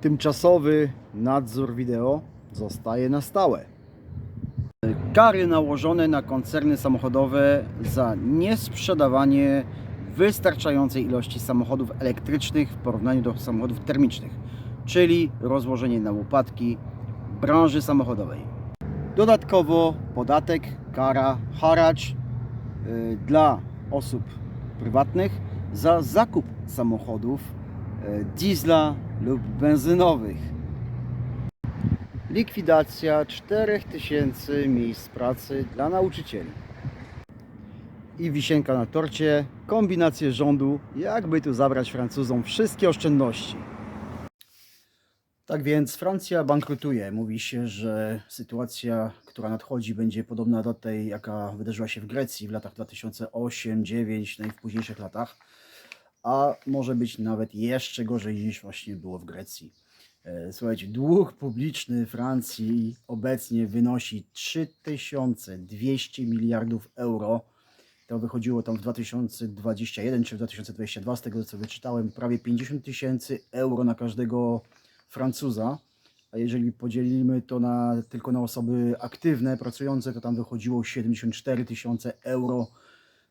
Tymczasowy nadzór wideo zostaje na stałe. Kary nałożone na koncerny samochodowe za niesprzedawanie wystarczającej ilości samochodów elektrycznych w porównaniu do samochodów termicznych, czyli rozłożenie na łopatki branży samochodowej. Dodatkowo podatek, kara, haracz y, dla osób prywatnych za zakup samochodów y, diesla lub benzynowych. Likwidacja 4000 miejsc pracy dla nauczycieli. I wisienka na torcie, kombinacje rządu, jakby tu zabrać Francuzom wszystkie oszczędności. Tak więc Francja bankrutuje. Mówi się, że sytuacja, która nadchodzi, będzie podobna do tej, jaka wydarzyła się w Grecji w latach 2008-2009, no i w późniejszych latach, a może być nawet jeszcze gorzej niż właśnie było w Grecji. E, Słuchajcie, dług publiczny Francji obecnie wynosi 3200 miliardów euro. To wychodziło tam w 2021 czy w 2022, z tego co wyczytałem, prawie 50 tysięcy euro na każdego Francuza. A jeżeli podzielimy to na, tylko na osoby aktywne, pracujące, to tam wychodziło 74 tysiące euro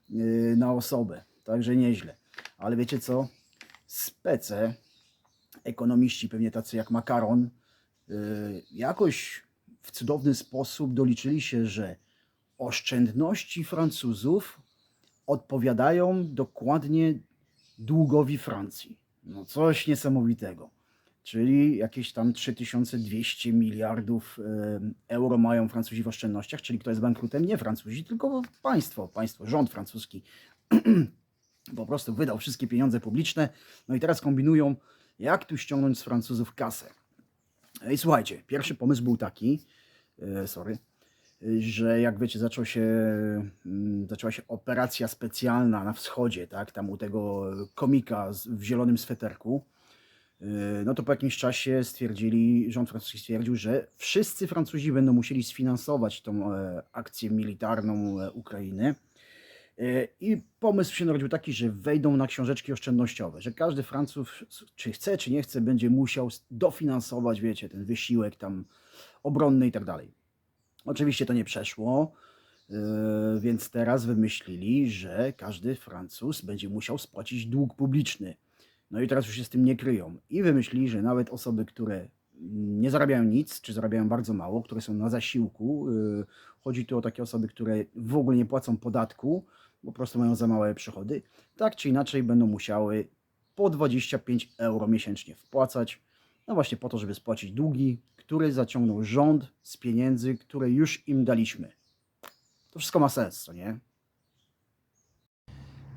yy, na osobę. Także nieźle. Ale wiecie co? Spece, ekonomiści, pewnie tacy jak Makaron, yy, jakoś w cudowny sposób doliczyli się, że oszczędności Francuzów odpowiadają dokładnie długowi Francji. No coś niesamowitego. Czyli jakieś tam 3200 miliardów em, euro mają Francuzi w oszczędnościach, czyli kto jest bankrutem? Nie Francuzi, tylko państwo, państwo, rząd francuski. po prostu wydał wszystkie pieniądze publiczne, no i teraz kombinują, jak tu ściągnąć z Francuzów kasę. No I słuchajcie, pierwszy pomysł był taki, e, sorry, że jak wiecie, zaczął się, mm, zaczęła się operacja specjalna na wschodzie, tak, tam u tego komika w zielonym sweterku, e, no to po jakimś czasie stwierdzili, rząd francuski stwierdził, że wszyscy Francuzi będą musieli sfinansować tą e, akcję militarną Ukrainy. E, I pomysł się narodził taki, że wejdą na książeczki oszczędnościowe, że każdy Francuz, czy chce, czy nie chce, będzie musiał dofinansować, wiecie, ten wysiłek tam obronny i tak dalej. Oczywiście to nie przeszło, e, więc teraz wymyślili, że każdy Francuz będzie musiał spłacić dług publiczny. No i teraz już się z tym nie kryją. I wymyślili, że nawet osoby, które nie zarabiają nic, czy zarabiają bardzo mało, które są na zasiłku, y, chodzi tu o takie osoby, które w ogóle nie płacą podatku, po prostu mają za małe przychody, tak czy inaczej będą musiały po 25 euro miesięcznie wpłacać, no właśnie po to, żeby spłacić długi, które zaciągnął rząd z pieniędzy, które już im daliśmy. To wszystko ma sens, co nie?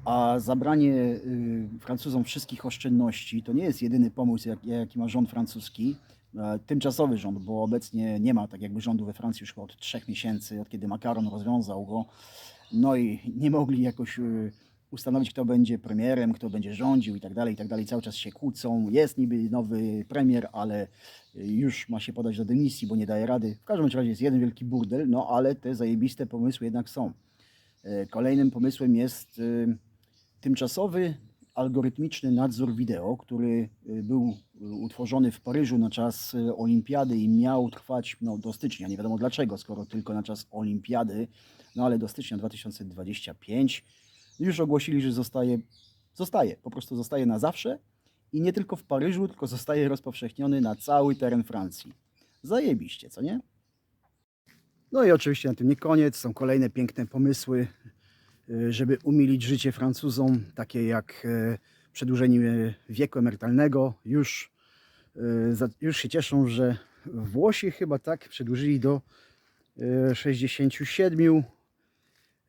A zabranie y, Francuzom wszystkich oszczędności to nie jest jedyny pomysł, jak, jaki ma rząd francuski. E, Tymczasowy rząd, bo obecnie nie ma tak jakby rządu we Francji już od trzech miesięcy, od kiedy Macron rozwiązał go. No i nie mogli jakoś y, ustanowić, kto będzie premierem, kto będzie rządził i tak dalej, i tak dalej. Cały czas się kłócą. Jest niby nowy premier, ale y, już ma się podać do dymisji, bo nie daje rady. W każdym razie jest jeden wielki burdel, no ale te zajebiste pomysły jednak są. E, Kolejnym pomysłem jest y, tymczasowy algorytmiczny nadzór wideo, który y, był y, utworzony w Paryżu na czas y, olimpiady i miał trwać no, do stycznia. Nie wiadomo dlaczego, skoro tylko na czas olimpiady, no ale do stycznia 2025 już ogłosili, że zostaje, zostaje, po prostu zostaje na zawsze i nie tylko w Paryżu, tylko zostaje rozpowszechniony na cały teren Francji. Zajebiście, co nie? No i oczywiście na tym nie koniec, są kolejne piękne pomysły, żeby umilić życie Francuzom, takie jak e, przedłużenie wieku emerytalnego. Już, za- już się cieszą, że Włosi chyba tak przedłużyli do e, 67.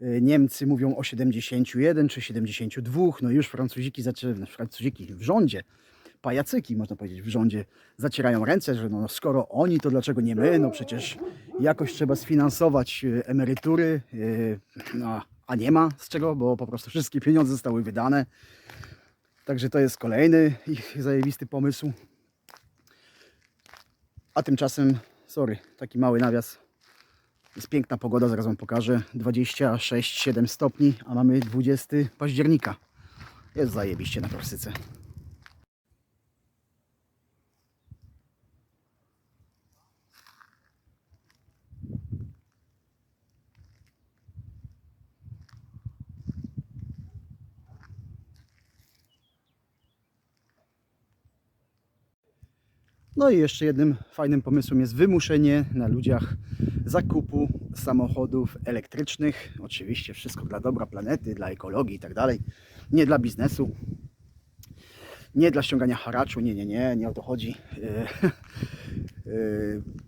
E, Niemcy mówią o 71 czy 72. No już Francuziki zaczęły, Francuziki w rządzie, pajacyki można powiedzieć w rządzie zacierają ręce, że no, skoro oni, to dlaczego nie my? No przecież jakoś trzeba sfinansować e, emerytury, e, no, a nie ma z czego, bo po prostu wszystkie pieniądze zostały wydane. Także to jest kolejny ich zajebisty pomysł. A tymczasem, sorry, taki mały nawias. Jest piękna pogoda, zaraz Wam pokażę. 26-7 stopni, a mamy 20 października. Jest zajebiście na Korsyce. No i jeszcze jednym fajnym pomysłem jest wymuszenie na ludziach zakupu samochodów elektrycznych. Oczywiście wszystko dla dobra planety, dla ekologii i tak dalej. Nie dla biznesu. Nie dla ściągania haraczu, nie, nie, nie, nie o to chodzi. E, e,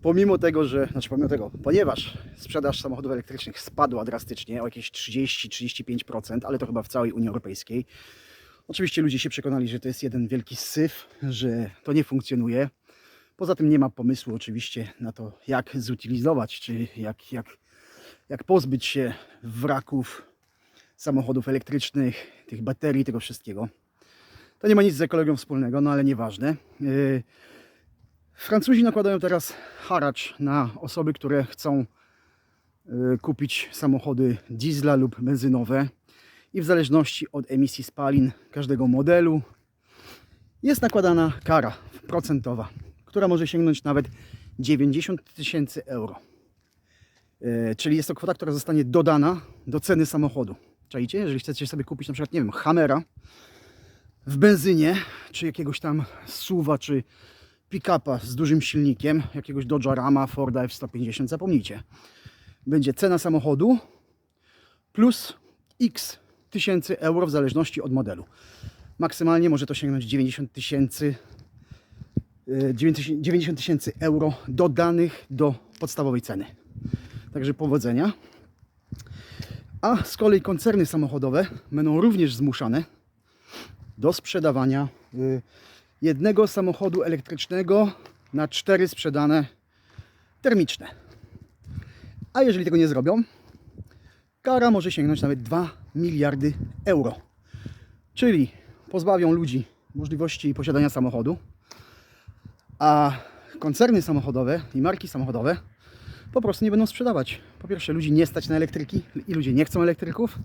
Pomimo tego, że, znaczy pomimo tego, ponieważ sprzedaż samochodów elektrycznych spadła drastycznie o jakieś 30-35%, ale to chyba w całej Unii Europejskiej. Oczywiście ludzie się przekonali, że to jest jeden wielki syf, że to nie funkcjonuje. Poza tym nie ma pomysłu oczywiście na to, jak zutylizować, czy jak, jak, jak pozbyć się wraków samochodów elektrycznych, tych baterii, tego wszystkiego. To nie ma nic z ekologią wspólnego, no ale nieważne. Yy, Francuzi nakładają teraz haracz na osoby, które chcą yy, kupić samochody diesla lub benzynowe i w zależności od emisji spalin każdego modelu jest nakładana kara procentowa, która może sięgnąć nawet 90 tysięcy euro. Yy, Czyli jest to kwota, która zostanie dodana do ceny samochodu. Czajcie? Jeżeli chcecie sobie kupić na przykład, nie wiem, Hammera w benzynie, czy jakiegoś tam suwa, czy pick-upa z dużym silnikiem, jakiegoś Dodge'a Rama, Forda F-150, zapomnijcie. Będzie cena samochodu plus x tysięcy euro w zależności od modelu. Maksymalnie może to sięgnąć 90 tysięcy e, 90 tysięcy euro dodanych do podstawowej ceny. Także powodzenia. A z kolei koncerny samochodowe będą również zmuszane do sprzedawania y, jednego samochodu elektrycznego na cztery sprzedane termiczne. A jeżeli tego nie zrobią, kara może sięgnąć nawet 2 miliardy euro. Czyli pozbawią ludzi możliwości posiadania samochodu, a koncerny samochodowe i marki samochodowe po prostu nie będą sprzedawać. Po pierwsze, ludzi nie stać na elektryki i ludzie nie chcą elektryków,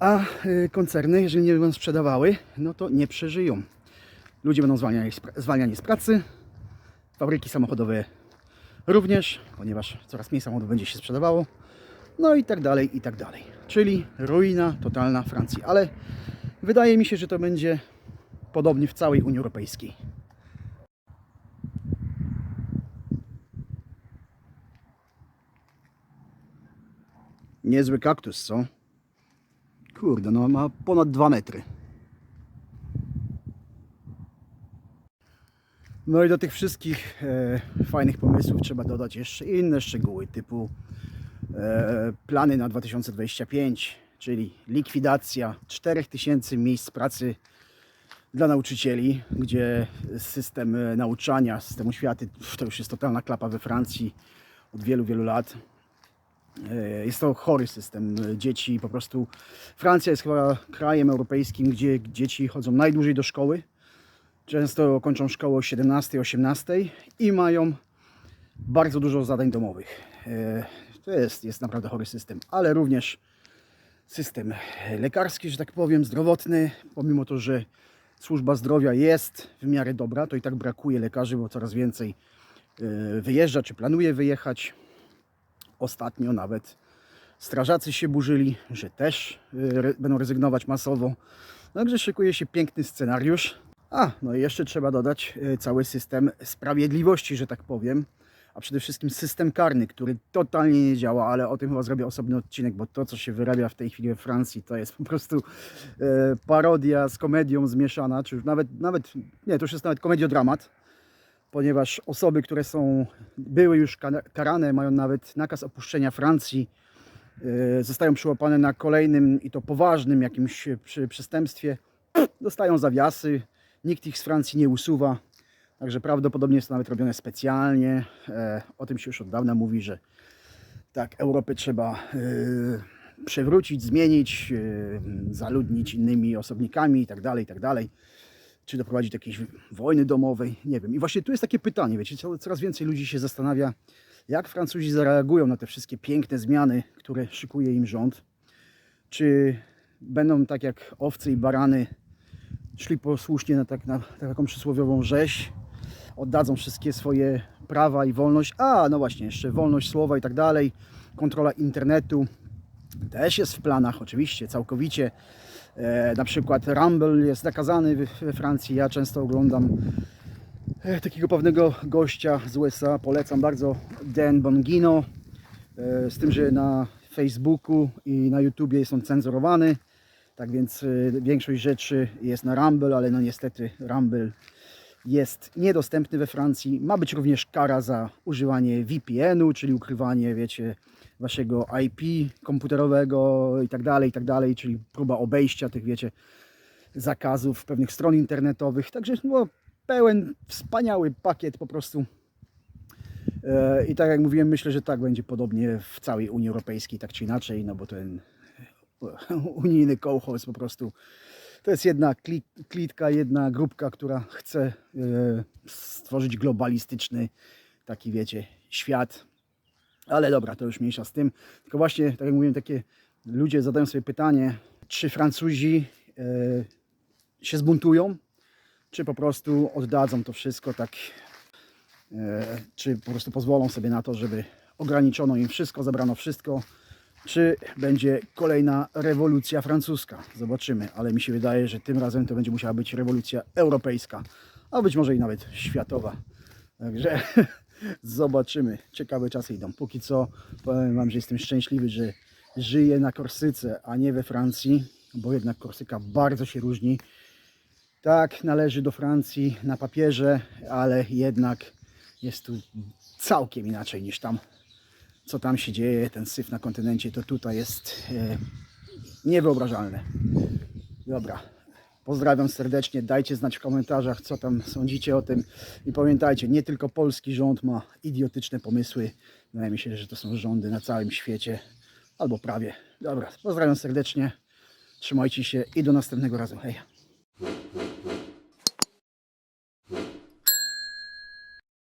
a y, koncerny, jeżeli nie będą sprzedawały, no to nie przeżyją. Ludzie będą zwalniani, zwalniani z pracy, fabryki samochodowe również, ponieważ coraz mniej samochodów będzie się sprzedawało, no i tak dalej, i tak dalej. Czyli ruina totalna Francji, ale wydaje mi się, że to będzie podobnie w całej Unii Europejskiej. Niezły kaktus, co? Kurde, no ma ponad 2 metry. No i do tych wszystkich e, fajnych pomysłów trzeba dodać jeszcze inne szczegóły, typu e, plany na 2025, czyli likwidacja 4000 miejsc pracy dla nauczycieli, gdzie system e, nauczania, system oświaty, to już jest totalna klapa we Francji od wielu, wielu lat. E, Jest to chory system. Dzieci po prostu. Francja jest chyba krajem europejskim, gdzie dzieci chodzą najdłużej do szkoły. Często kończą szkołę o 17-18 i mają bardzo dużo zadań domowych. E, To jest, jest naprawdę chory system, ale również system lekarski, że tak powiem, zdrowotny. Pomimo to, że służba zdrowia jest w miarę dobra, to i tak brakuje lekarzy, bo coraz więcej e, wyjeżdża czy planuje wyjechać. Ostatnio nawet strażacy się burzyli, że też y, re- będą rezygnować masowo. Także szykuje się piękny scenariusz. A, no i jeszcze trzeba dodać y, cały system sprawiedliwości, że tak powiem. A przede wszystkim system karny, który totalnie nie działa, ale o tym chyba zrobię osobny odcinek, bo to, co się wyrabia w tej chwili we Francji, to jest po prostu e, parodia z komedią zmieszana, czy już nawet, nawet, nie, to już jest nawet komediodramat ponieważ osoby, które są, były już karane, mają nawet nakaz opuszczenia Francji, e, zostają przyłapane na kolejnym i to poważnym jakimś przy, przestępstwie, dostają zawiasy, nikt ich z Francji nie usuwa, także prawdopodobnie jest to nawet robione specjalnie. E, O tym się już od dawna mówi, że tak, Europę trzeba e, przewrócić, zmienić, e, zaludnić innymi osobnikami itd., itd czy doprowadzić do jakiejś wojny domowej, nie wiem. I właśnie tu jest takie pytanie, wiecie, co- coraz więcej ludzi się zastanawia, jak Francuzi zareagują na te wszystkie piękne zmiany, które szykuje im rząd. Czy będą tak jak owce i barany szli posłusznie na, tak, na taką przysłowiową rzeź, oddadzą wszystkie swoje prawa i wolność, a no właśnie, jeszcze wolność słowa i tak dalej, kontrola internetu, też jest w planach, oczywiście, całkowicie. E, na przykład Rumble jest zakazany we- Francji. Ja często oglądam e, takiego pewnego gościa z USA. Polecam bardzo Dan Bongino. E, Z tym, że na Facebooku i na YouTubie jest on cenzurowany. Tak więc większość rzeczy jest na Rumble, ale no niestety Rumble jest niedostępny we Francji. Ma być również kara za używanie VPN-u, czyli ukrywanie, wiecie, waszego IP komputerowego i tak dalej, i tak dalej, czyli próba obejścia tych, wiecie, zakazów pewnych stron internetowych. Także no, pełen, wspaniały pakiet po prostu. E, I tak jak mówiłem, myślę, że tak będzie podobnie w całej Unii Europejskiej, tak czy inaczej, no bo ten unijny kołchoz po prostu to jest jedna kli- klitka, jedna grupka, która chce e, stworzyć globalistyczny taki, wiecie, świat. Ale dobra, to już mniejsza z tym. Tylko właśnie, tak jak mówiłem, takie ludzie zadają sobie pytanie, czy Francuzi e, się zbuntują, czy po prostu oddadzą to wszystko tak, e, czy po prostu pozwolą sobie na to, żeby ograniczono im wszystko, zabrano wszystko, czy będzie kolejna rewolucja francuska. Zobaczymy, ale mi się wydaje, że tym razem to będzie musiała być rewolucja europejska, a być może i nawet światowa. Także zobaczymy. Ciekawe czasy idą. Póki co powiem Wam, że jestem szczęśliwy, że żyję na Korsyce, a nie we Francji, bo jednak Korsyka bardzo się różni. Tak, należy do Francji na papierze, ale jednak jest tu całkiem inaczej niż tam co tam się dzieje, ten syf na kontynencie, to tutaj jest e, niewyobrażalne. Dobra, pozdrawiam serdecznie, dajcie znać w komentarzach, co tam sądzicie o tym i pamiętajcie, nie tylko polski rząd ma idiotyczne pomysły, wydaje mi się, że to są rządy na całym świecie, albo prawie. Dobra, pozdrawiam serdecznie, trzymajcie się i do następnego razu, hej.